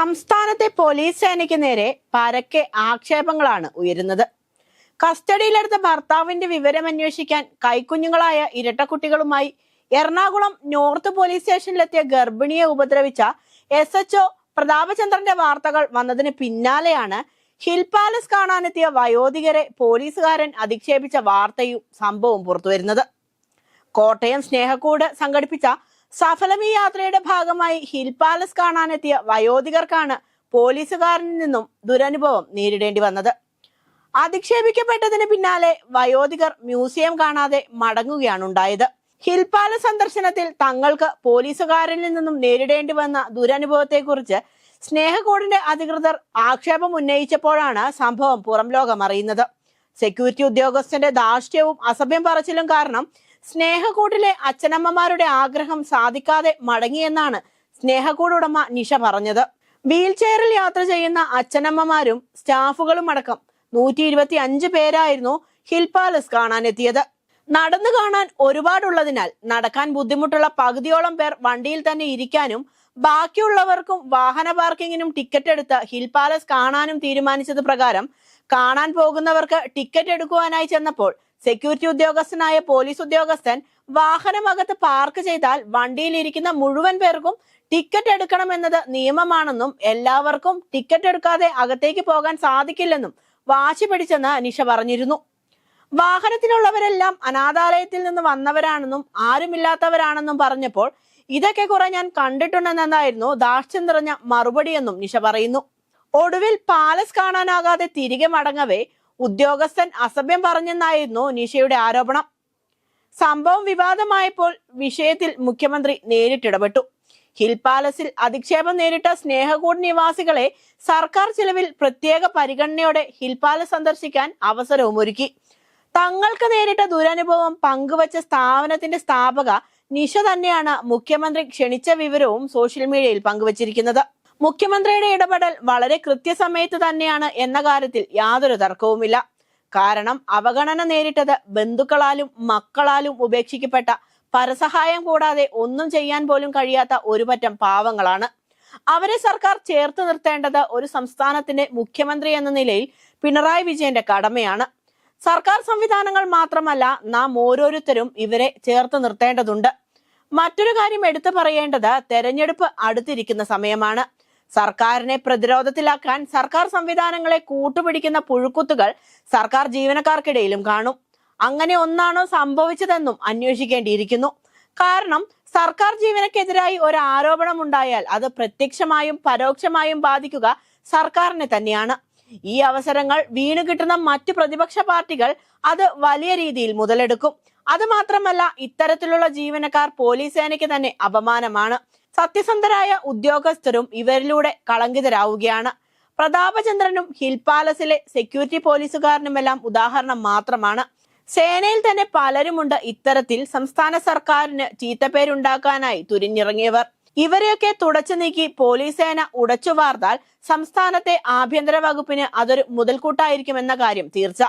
സംസ്ഥാനത്തെ പോലീസ് സേനയ്ക്ക് നേരെ പരക്കെ ആക്ഷേപങ്ങളാണ് ഉയരുന്നത്. കസ്റ്റഡിയിലെടുത്ത ഭർത്താവിന്റെ വിവരം അന്വേഷിക്കാൻ കൈക്കുഞ്ഞുങ്ങളായ ഇരട്ടക്കുട്ടികളുമായി എറണാകുളം നോർത്ത് പോലീസ് സ്റ്റേഷനിലെത്തിയ ഗർഭിണിയെ ഉപദ്രവിച്ച എസ് എച്ച് ഒ പ്രതാപചന്ദ്രന്റെ വാർത്തകൾ വന്നതിന് പിന്നാലെയാണ് ഹിൽ പാലസ് കാണാനെത്തിയ വയോധികരെ പോലീസുകാരൻ അധിക്ഷേപിച്ച വാർത്തയും സംഭവവും പുറത്തുവരുന്നത്. കോട്ടയം സ്നേഹക്കൂട് സംഘടിപ്പിച്ച സഫലം ഈ യാത്രയുടെ ഭാഗമായി ഹിൽ പാലസ് കാണാനെത്തിയ വയോധികർക്കാണ് പോലീസുകാരനിൽ നിന്നും ദുരനുഭവം നേരിടേണ്ടി വന്നത്. അധിക്ഷേപിക്കപ്പെട്ടതിന് പിന്നാലെ വയോധികർ മ്യൂസിയം കാണാതെ മടങ്ങുകയാണ് ഉണ്ടായത്. ഹിൽ പാലസ് സന്ദർശനത്തിൽ തങ്ങൾക്ക് പോലീസുകാരിൽ നിന്നും നേരിടേണ്ടി വന്ന ദുരനുഭവത്തെക്കുറിച്ച് സ്നേഹകോടിന്റെ അധികൃതർ ആക്ഷേപം ഉന്നയിച്ചപ്പോഴാണ് സംഭവം പുറം ലോകം അറിയുന്നത്. സെക്യൂരിറ്റി ഉദ്യോഗസ്ഥന്റെ ധാർഷ്ട്യവും അസഭ്യം പറച്ചിലും കാരണം സ്നേഹക്കൂട്ടിലെ അച്ഛനമ്മമാരുടെ ആഗ്രഹം സാധിക്കാതെ മടങ്ങിയെന്നാണ് സ്നേഹക്കൂട് ഉടമ നിഷ പറഞ്ഞത്. വീൽചെയറിൽ യാത്ര ചെയ്യുന്ന അച്ഛനമ്മമാരും സ്റ്റാഫുകളും അടക്കം നൂറ്റി ഇരുപത്തി അഞ്ച് പേരായിരുന്നു ഹിൽ പാലസ് കാണാനെത്തിയത്. നടന്നു കാണാൻ ഒരുപാടുള്ളതിനാൽ നടക്കാൻ ബുദ്ധിമുട്ടുള്ള പകുതിയോളം പേർ വണ്ടിയിൽ തന്നെ ഇരിക്കാനും ബാക്കിയുള്ളവർക്കും വാഹന പാർക്കിങ്ങിനും ടിക്കറ്റ് എടുത്ത് ഹിൽ പാലസ് കാണാനും തീരുമാനിച്ചത് പ്രകാരം കാണാൻ പോകുന്നവർക്ക് ടിക്കറ്റ് എടുക്കുവാനായി ചെന്നപ്പോൾ സെക്യൂരിറ്റി ഉദ്യോഗസ്ഥനായ പോലീസ് ഉദ്യോഗസ്ഥൻ വാഹനമകത്ത് പാർക്ക് ചെയ്താൽ വണ്ടിയിലിരിക്കുന്ന മുഴുവൻ പേർക്കും ടിക്കറ്റ് എടുക്കണമെന്നത് നിയമമാണെന്നും എല്ലാവർക്കും ടിക്കറ്റ് എടുക്കാതെ അകത്തേക്ക് പോകാൻ സാധിക്കില്ലെന്നും വാശി പിടിച്ചെന്ന് നിഷ പറഞ്ഞിരുന്നു. വാഹനത്തിലുള്ളവരെല്ലാം അനാഥാലയത്തിൽ നിന്ന് വന്നവരാണെന്നും ആരുമില്ലാത്തവരാണെന്നും പറഞ്ഞപ്പോൾ ഇതൊക്കെ കുറെ ഞാൻ കണ്ടിട്ടുണ്ടെന്നായിരുന്നു ദാക്ഷ്യം നിറഞ്ഞ മറുപടിയെന്നും നിഷ പറയുന്നു. ഒടുവിൽ പാലസ് കാണാനാകാതെ തിരികെ മടങ്ങവേ ഉദ്യോഗസ്ഥൻ അസഭ്യം പറഞ്ഞെന്നായിരുന്നു നിഷയുടെ ആരോപണം. സംഭവം വിവാദമായപ്പോൾ വിഷയത്തിൽ മുഖ്യമന്ത്രി നേരിട്ടിടപെട്ടു. ഹിൽ പാലസിൽ അധിക്ഷേപം നേരിട്ട സ്നേഹകൂട് നിവാസികളെ സർക്കാർ ചിലവിൽ പ്രത്യേക പരിഗണനയോടെ ഹിൽ പാലസ് സന്ദർശിക്കാൻ അവസരവും ഒരുക്കി തങ്ങൾക്ക് നേരിട്ട ദുരനുഭവം പങ്കുവച്ച സ്ഥാപനത്തിന്റെ സ്ഥാപക നിഷ തന്നെയാണ് മുഖ്യമന്ത്രി ക്ഷണിച്ച വിവരവും സോഷ്യൽ മീഡിയയിൽ പങ്കുവച്ചിരിക്കുന്നത്. മുഖ്യമന്ത്രിയുടെ ഇടപെടൽ വളരെ കൃത്യസമയത്ത് തന്നെയാണ് എന്ന കാര്യത്തിൽ യാതൊരു തർക്കവുമില്ല. കാരണം അവഗണന നേരിട്ടത് ബന്ധുക്കളാലും മക്കളാലും ഉപേക്ഷിക്കപ്പെട്ട പരസഹായം കൂടാതെ ഒന്നും ചെയ്യാൻ പോലും കഴിയാത്ത ഒരുപറ്റം പാവങ്ങളാണ്. അവരെ സർക്കാർ ചേർത്ത് നിർത്തേണ്ടത് ഒരു സംസ്ഥാനത്തിന്റെ മുഖ്യമന്ത്രി എന്ന നിലയിൽ പിണറായി വിജയന്റെ കടമയാണ്. സർക്കാർ സംവിധാനങ്ങൾ മാത്രമല്ല നാം ഓരോരുത്തരും ഇവരെ ചേർത്ത് നിർത്തേണ്ടതുണ്ട്. മറ്റൊരു കാര്യം എടുത്തു പറയേണ്ടത് തെരഞ്ഞെടുപ്പ് അടുത്തിരിക്കുന്ന സമയമാണ്. സർക്കാരിനെ പ്രതിരോധത്തിലാക്കാൻ സർക്കാർ സംവിധാനങ്ങളെ കൂട്ടുപിടിക്കുന്ന പുഴുക്കുത്തുകൾ സർക്കാർ ജീവനക്കാർക്കിടയിലും കാണും. അങ്ങനെ ഒന്നാണോ സംഭവിച്ചതെന്നും അന്വേഷിക്കേണ്ടിയിരിക്കുന്നു. കാരണം സർക്കാർ ജീവനക്കെതിരായി ഒരു ആരോപണം ഉണ്ടായാൽ അത് പ്രത്യക്ഷമായും പരോക്ഷമായും ബാധിക്കുക സർക്കാരിനെ തന്നെയാണ്. ഈ അവസരങ്ങൾ വീണു കിട്ടുന്ന മറ്റു പ്രതിപക്ഷ പാർട്ടികൾ അത് വലിയ രീതിയിൽ മുതലെടുക്കും. അത് മാത്രമല്ല ഇത്തരത്തിലുള്ള ജീവനക്കാർ പോലീസ് സേനയ്ക്ക് തന്നെ അപമാനമാണ്. സത്യസന്ധരായ ഉദ്യോഗസ്ഥരും ഇവരിലൂടെ കളങ്കിതരാവുകയാണ്. പ്രതാപചന്ദ്രനും ഹിൽ പാലസിലെ സെക്യൂരിറ്റി പോലീസുകാരനുമെല്ലാം ഉദാഹരണം മാത്രമാണ്. സേനയിൽ തന്നെ പലരുമുണ്ട് ഇത്തരത്തിൽ സംസ്ഥാന സർക്കാരിന് ചീത്തപ്പേരുണ്ടാക്കാനായി തുരിഞ്ഞിറങ്ങിയവർ. ഇവരെയൊക്കെ തുടച്ചു നീക്കി പോലീസ് സേന ഉടച്ചു വാർത്താൽ സംസ്ഥാനത്തെ ആഭ്യന്തര വകുപ്പിന് അതൊരു മുതൽക്കൂട്ടായിരിക്കുമെന്ന കാര്യം തീർച്ച.